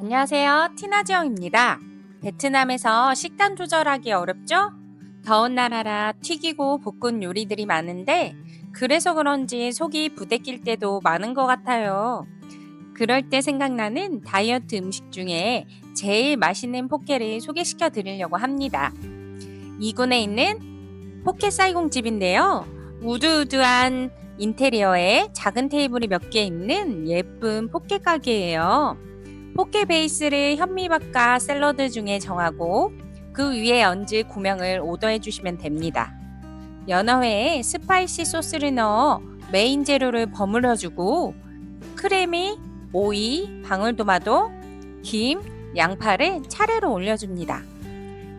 안녕하세요. 티나지영입니다. 베트남에서 식단 조절하기 어렵죠? 더운 나라라 튀기고 볶은 요리들이 많은데 그래서 그런지 속이 부대낄 때도 많은 것 같아요. 그럴 때 생각나는 다이어트 음식 중에 제일 맛있는 포케를 소개시켜 드리려고 합니다. 이군에 있는 포케 쌀공집인데요. 우드우드한 인테리어에 작은 테이블이 몇 개 있는 예쁜 포케 가게예요. 포케 베이스를 현미밥과 샐러드 중에 정하고 그 위에 얹을 고명을 오더해 주시면 됩니다. 연어회에 스파이시 소스를 넣어 메인 재료를 버무려 주고 크레미, 오이, 방울토마토, 김, 양파를 차례로 올려줍니다.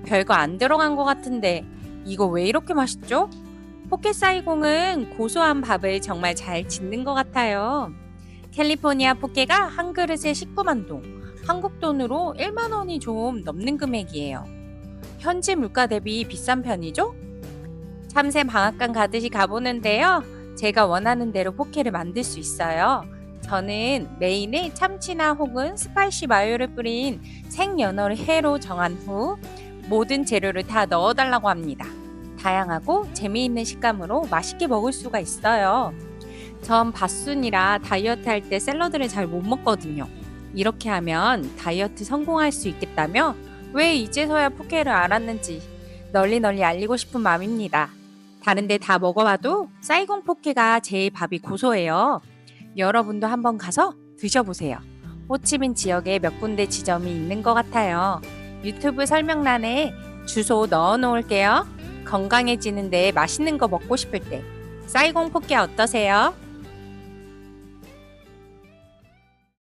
별거 안 들어간 것 같은데 이거 왜 이렇게 맛있죠? 포켓 사이공은 고소한 밥을 정말 잘 짓는 것 같아요. 캘리포니아 포케가 한 그릇에 19만 동, 한국 돈으로 1만 원이 좀 넘는 금액이에요. 현지 물가 대비 비싼 편이죠? 참새 방앗간 가듯이 가보는데요. 제가 원하는 대로 포케를 만들 수 있어요. 저는 메인에 참치나 혹은 스파이시 마요를 뿌린 생연어를 회로 정한 후 모든 재료를 다 넣어달라고 합니다. 다양하고 재미있는 식감으로 맛있게 먹을 수가 있어요. 전 바순이라 다이어트 할 때 샐러드를 잘 못 먹거든요. 이렇게 하면 다이어트 성공할 수 있겠다며 왜 이제서야 포케를 알았는지 널리 널리 알리고 싶은 마음입니다. 다른데 다 먹어봐도 쌀공 포케가 제일 밥이 고소해요. 여러분도 한번 가서 드셔보세요. 호치민 지역에 몇 군데 지점이 있는 것 같아요. 유튜브 설명란에 주소 넣어 놓을게요. 건강해지는데 맛있는 거 먹고 싶을 때 쌀공 포케 어떠세요?